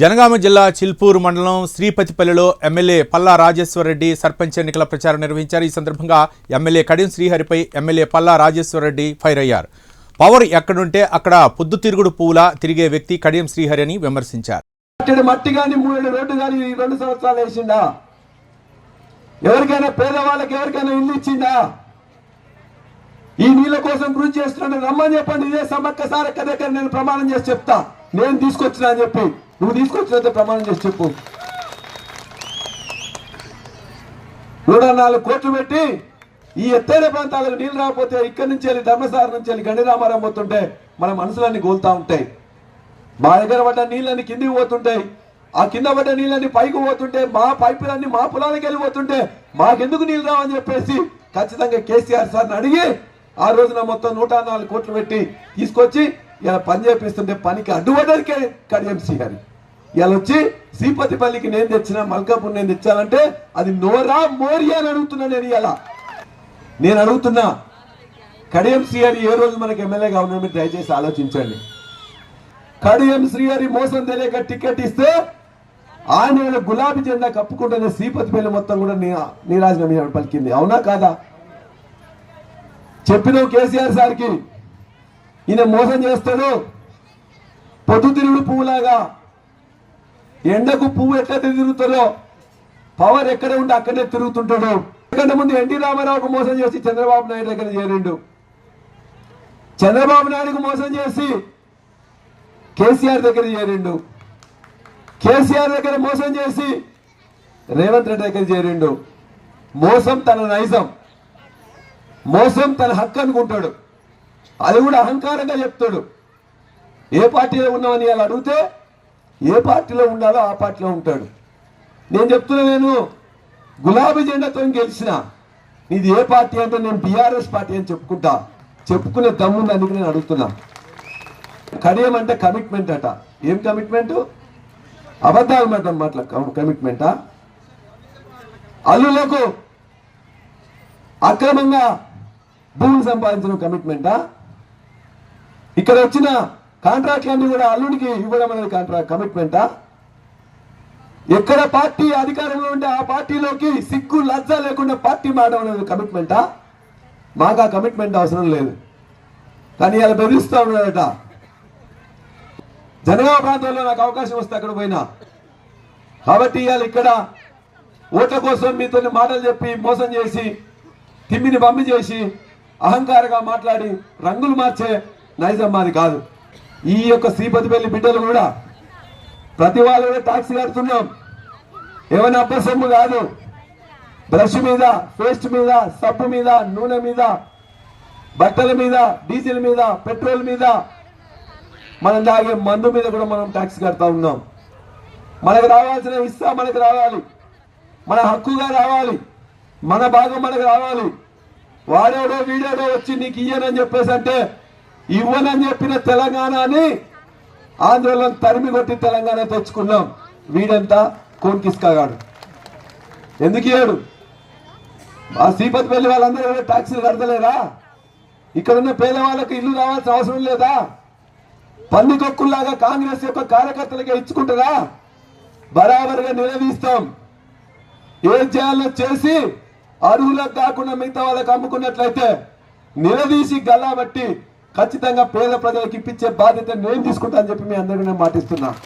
జనగామ జిల్లా చిల్పూరు మండలం శ్రీపతిపల్లిలో ఎమ్మెల్యే పల్లా రాజేశ్వరరెడ్డి సర్పంచ్ ఎన్నికల ప్రచారం నిర్వహించారు. ఈ సందర్భంగా ఎమ్మెల్యే కడియం శ్రీహరిపై ఎమ్మెల్యే పల్లా రాజేశ్వరరెడ్డి ఫైర్ అయ్యారు. పవర్ ఎక్కడుంటే అక్కడ పొద్దుతిరుగుడు పువ్వులా తిరిగే వ్యక్తి కడియం శ్రీహరి అని విమర్శించారు. మట్టి కానీ మూడు రోడ్డు కానీ రెండు సంవత్సరాలు ఎవరికైనా పేదవాళ్ళకి ఎవరికైనా ఇల్లు ఇచ్చిండా? ఈ నీళ్ళ కోసం కృషి చేస్తున్నాడు రమ్మని చెప్పండి ఇదే సమ్మక్క సారక్క దగ్గర నేను ప్రమాణం చేసి చెప్తా. నేను తీసుకొచ్చిన అని చెప్పి నువ్వు తీసుకొచ్చినట్టే ప్రమాణం చేసి చెప్పు. నూట నాలుగు కోట్లు పెట్టి ఈ ఎత్తైన ప్రాంతాలకు నీళ్ళు రాకపోతే ఇక్కడి నుంచి వెళ్ళి ధర్మసార నుంచి వెళ్ళి గండిరామారం పోతుంటే మన మనసులన్నీ గోలుతా ఉంటాయి. మా దగ్గర పడ్డ నీళ్ళని కిందికి పోతుంటాయి. ఆ కింద పడ్డ నీళ్ళని పైకి పోతుంటే మా పైపులన్నీ మా పొలానికి వెళ్ళిపోతుంటే మాకెందుకు నీళ్ళు రావని చెప్పేసి ఖచ్చితంగా కేసీఆర్ సార్ని అడిగి ఆ రోజున మొత్తం నూట నాలుగు కోట్లు పెట్టి తీసుకొచ్చి ఇలా పని చేపిస్తుంటే పనికి అడ్డుపడ్డరికే కడియంసీ గారి ఇలా వచ్చి శ్రీపతిపల్లికి నేను తెచ్చిన మల్కాపూర్ నేను తెచ్చానంటే అది నోరా మోరి అని అడుగుతున్నా నేను ఇలా. నేను అడుగుతున్నా కడియం శ్రీహరి ఏ రోజు మనకి ఎమ్మెల్యేగా ఉన్నా మీరు దయచేసి ఆలోచించండి. కడియం శ్రీహరి మోసం తెలియక టికెట్ ఇస్తే ఆయన గులాబీ జెండా కప్పుకుంటున్న శ్రీపతిపల్లి మొత్తం కూడా నీ నీరాజనం పలికింది. అవునా కాదా? చెప్పినావు కేసీఆర్ సార్కి. ఈయన మోసం చేస్తాడు. పొద్దుతిరుగుడు పువ్వులాగా. ఎండకు పువ్వు ఎట్లా తిరుగుతుందో పవర్ ఎక్కడ ఉంటే అక్కడే తిరుగుతుంటాడు. ఎందుకంటే ముందు ఎన్టీ రామారావుకు మోసం చేసి చంద్రబాబు నాయుడు దగ్గర చేరిండు. చంద్రబాబు నాయుడుకు మోసం చేసి కేసీఆర్ దగ్గర చేరిండు. కేసీఆర్ దగ్గర మోసం చేసి రేవంత్ రెడ్డి దగ్గర చేరిండు. మోసం తన నైజం. మోసం తన హక్కు అనుకుంటాడు. అది కూడా అహంకారంగా చెప్తాడు. ఏ పార్టీలో ఉన్నామని అలా అడిగితే ఏ పార్టీలో ఉండాలో ఆ పార్టీలో ఉంటాడు. నేను చెప్తున్నా నేను గులాబీ జెండాతో గెలిచిన. నీది ఏ పార్టీ అంటే నేను బీఆర్ఎస్ పార్టీ అని చెప్పుకుంటా. చెప్పుకునే దమ్ముంది అందుకు నేను అడుగుతున్నా. కడియం అంటే కమిట్మెంట్ అట. ఏం కమిట్మెంట్ అబద్ధాలు మాట మాట్లా కమిట్మెంటా అల్లులకు అక్రమంగా భూమిని సంపాదించడం కమిట్మెంటా ఇక్కడ వచ్చిన కాంట్రాక్ట్లన్నీ కూడా అల్లుడికి ఇవ్వడం అనేది కాంట్రాక్ట్ కమిట్మెంటా ఎక్కడ పార్టీ అధికారంలో ఉంటే ఆ పార్టీలోకి సిగ్గు లజ్జ లేకుండా పార్టీ మారడం అనేది కమిట్మెంటా మాకు ఆ కమిట్మెంట్ అవసరం లేదు. కానీ ఇలా బెదిరిస్తూ ఉన్నాడట. జనగామ ప్రాంతంలో నాకు అవకాశం వస్తే అక్కడ పోయినా. కాబట్టి ఇవాళ ఇక్కడ ఓట్ల కోసం మీతో మాటలు చెప్పి మోసం చేసి తిమ్మిని పంపి చేసి అహంకారంగా మాట్లాడి రంగులు మార్చే నైజం మాది కాదు. ఈ యొక్క శ్రీపతిపల్లి బిడ్డలు కూడా ప్రతి వాళ్ళు కూడా ట్యాక్సీ కడుతున్నాం. ఏమైనా అబ్బసొమ్ము కాదు. బ్రష్ మీద పేస్ట్ మీద సబ్బు మీద నూనె మీద బట్టల మీద డీజిల్ మీద పెట్రోల్ మీద మనం తాగే మందు మీద కూడా మనం ట్యాక్స్ కడతా ఉన్నాం. మనకు రావాల్సిన ఇస్తా మనకు రావాలి. మన హక్కుగా రావాలి. మన భాగం మనకు రావాలి. వాడేడో వీడేడో వచ్చి నీకు ఇయ్యనని చెప్పేసి అంటే ఇవ్వనని చెప్పిన తెలంగాణని ఆంధ్రలో తరిమి కొట్టి తెలంగాణ తెచ్చుకున్నాం. వీడంతా కోన్కిస్కాగాడు ఎందుకు ఇయ్యాడు? ఆ శ్రీపతి పెళ్ళి వాళ్ళందరూ ట్యాక్సీలు కడతలేరా? ఇక్కడున్న పేదవాళ్ళకి ఇల్లు రావాల్సిన అవసరం లేదా? పందికొక్కుల్లాగా కాంగ్రెస్ యొక్క కార్యకర్తలకే ఇచ్చుకుంటారా? బరాబరిగా నిలదీస్తాం. ఏం చేయాలో చేసి అర్హులకు కాకుండా మిగతా వాళ్ళకి అమ్ముకున్నట్లయితే నిలదీసి గల్లా బట్టి ఖచ్చితంగా పేద ప్రజలకు ఇప్పించే బాధ్యత నేను తీసుకుంటా అని చెప్పి మీ అందరికీ నేను మాటిస్తున్నా.